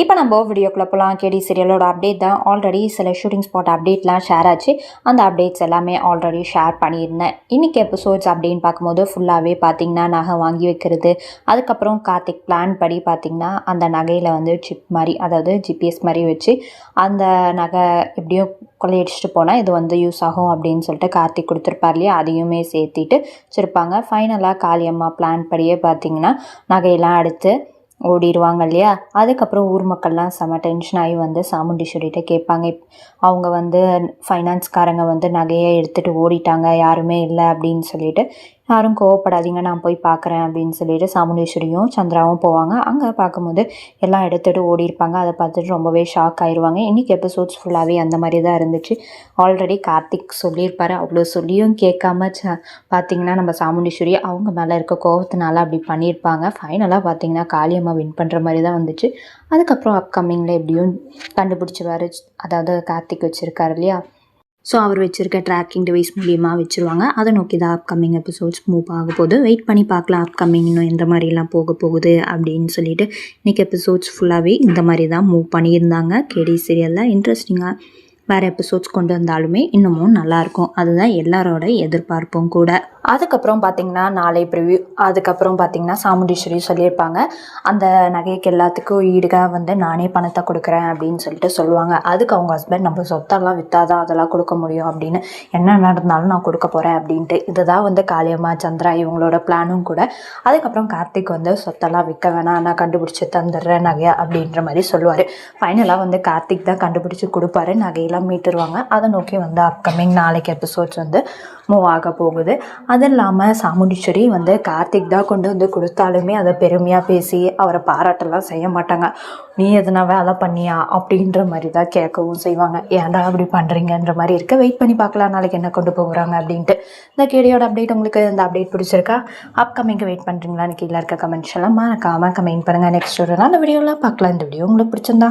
இப்போ நம்ம வீடியோக்குள்ளே போகலாம் கேடி சீரியலோட அப்டேட் தான் ஆல்ரெடி சில ஷூட்டிங் ஸ்பாட் அப்டேட்லாம் ஷேர் ஆச்சு. அந்த அப்டேட்ஸ் எல்லாமே ஆல்ரெடி ஷேர் பண்ணியிருந்தேன். இன்றைக்கி எபிசோட்ஸ் அப்படின்னு பார்க்கும்போது ஃபுல்லாகவே பார்த்திங்கன்னா நகை வாங்கி வைக்கிறது அதுக்கப்புறம் கார்த்திக் பிளான் படி பார்த்திங்கன்னா அந்த நகையில் வந்து சிப் மாதிரி அதாவது ஜிபிஎஸ் மாதிரி வச்சு அந்த நகை எப்படியும் கொள்ளையடிச்சிட்டு போனால் இது வந்து யூஸ் ஆகும் அப்படின்னு சொல்லிட்டு கார்த்திக் கொடுத்துருப்பார் இல்லையா? அதையுமே சேர்த்திட்டு வச்சுருப்பாங்க. ஃபைனலாக காளியம்மா பிளான் படியே பார்த்திங்கன்னா நகையெல்லாம் அடுத்து ஓடிடுவாங்க இல்லையா? அதுக்கப்புறம் ஊர் மக்கள்லாம் செம டென்ஷன் ஆகி வந்து சாமுண்டீஸ்வரிகிட்ட கேட்பாங்க. அவங்க வந்து ஃபைனான்ஸ்காரங்க வந்து நகையை எடுத்துகிட்டு ஓடிட்டாங்க. யாருமே இல்லை அப்படின்னு சொல்லிட்டு யாரும் கோவப்படாதீங்க நான் போய் பார்க்குறேன் அப்படின்னு சொல்லிட்டு சாமுண்டேஸ்வரியும் சந்திராவும் போவாங்க. அங்கே பார்க்கும்போது எல்லாம் எடுத்துகிட்டு ஓடி இருப்பாங்க. அதை பார்த்துட்டு ரொம்பவே ஷாக் ஆயிடுவாங்க இன்றைக்கி எபிசோட்ஸ் ஃபுல்லாகவே அந்த மாதிரி தான் இருந்துச்சு. ஆல்ரெடி கார்த்திக் சொல்லியிருப்பார். அவ்வளோ சொல்லியும் கேட்காம ச பார்த்தீங்கன்னா நம்ம சாமுண்டீஸ்வரி அவங்க மேலே இருக்க கோவத்தினால அப்படி பண்ணியிருப்பாங்க. ஃபைனலாக பார்த்தீங்கன்னா காளியம்மா வின் பண்ணுற மாதிரி தான் வந்துச்சு. அதுக்கப்புறம் அப்கமிங்கில் எப்படியும் கண்டுபிடிச்சிருவாரு. அதாவது கார்த்திக் வச்சுருக்காரு இல்லையா? ஸோ அவர் வச்சுருக்க ட்ராக்கிங் டிவைஸ் மூலியமாக வச்சுருவாங்க. அதை நோக்கி தான் அப்கமிங் எபிசோட்ஸ் மூவ் ஆக போகுது. வெயிட் பண்ணி பார்க்கலாம் அப்கமிங் இன்னும் எந்த மாதிரிலாம் போக போகுது அப்படின்னு சொல்லிட்டு இன்றைக்கி எபிசோட்ஸ் ஃபுல்லாகவே இந்த மாதிரி தான் மூவ் பண்ணியிருந்தாங்க. கேடி சீரியலில் இன்ட்ரெஸ்டிங்காக வேறு எபிசோட்ஸ் கொண்டு வந்தாலுமே இன்னமும் நல்லாயிருக்கும். அதுதான் எல்லாரோட எதிர்பார்ப்பும் கூட. அதுக்கப்புறம் பார்த்திங்கன்னா நாளை ப்ரிவ்யூ அதுக்கப்புறம் பார்த்திங்கன்னா சாமுண்டீஸ்வரி சொல்லியிருப்பாங்க. அந்த நகைக்கு எல்லாத்துக்கும் ஈடுகாக வந்து நானே பணத்தை கொடுக்குறேன் அப்படின்னு சொல்லிட்டு சொல்லுவாங்க. அதுக்கு அவங்க ஹஸ்பண்ட் நம்ம சொத்தெல்லாம் விற்றாதான் அதெல்லாம் கொடுக்க முடியும் அப்படின்னு. என்ன நடந்தாலும் நான் கொடுக்க போகிறேன் அப்படின்ட்டு. இதுதான் வந்து காளியம்மா சந்திரா இவங்களோட பிளானும் கூட. அதுக்கப்புறம் கார்த்திக் வந்து சொத்தெல்லாம் விற்க வேணாம் நான் கண்டுபிடிச்சி தந்துடுறேன் நகையை அப்படின்ற மாதிரி சொல்லுவார். ஃபைனலாக வந்து கார்த்திக் தான் கண்டுபிடிச்சி கொடுப்பாரு நகையில். எல்லாம் மீட்டுருவாங்க. அதை நோக்கி வந்து அப்கமிங் நாளைக்கு எபிசோட்ஸ் வந்து மூவ் ஆக போகுது. அது இல்லாமல் சாமுண்டீஸ்வரி வந்து கார்த்திக் தான் கொண்டு வந்து கொடுத்தாலுமே அதை பெருமையாக பேசி அவரை பாராட்டெல்லாம் செய்ய மாட்டாங்க. நீ எதுனா வேலை பண்ணியா? அப்படின்ற மாதிரி தான் கேட்கவும் செய்வாங்க. ஏன்டா அப்படி பண்ணுறீங்கன்ற மாதிரி இருக்க? வெயிட் பண்ணி பார்க்கலாம். நாளைக்கு என்ன கொண்டு போகிறாங்க? அப்படின்ட்டு. இந்த கேடியோட அப்டேட் உங்களுக்கு இந்த அப்டேட் பிடிச்சிருக்கா? அப்கமிங்க்கு வெயிட் பண்ணுறீங்களான்னு கீழே இருக்க கமெண்ட்ஸ் எல்லாம் மறக்காமல் கமெண்ட் பண்ணுங்கள் நெக்ஸ்ட் ஒரு நல்ல வீடியோவில் பார்க்கலாம். இந்த வீடியோ உங்களுக்கு பிடிச்சிருந்தா.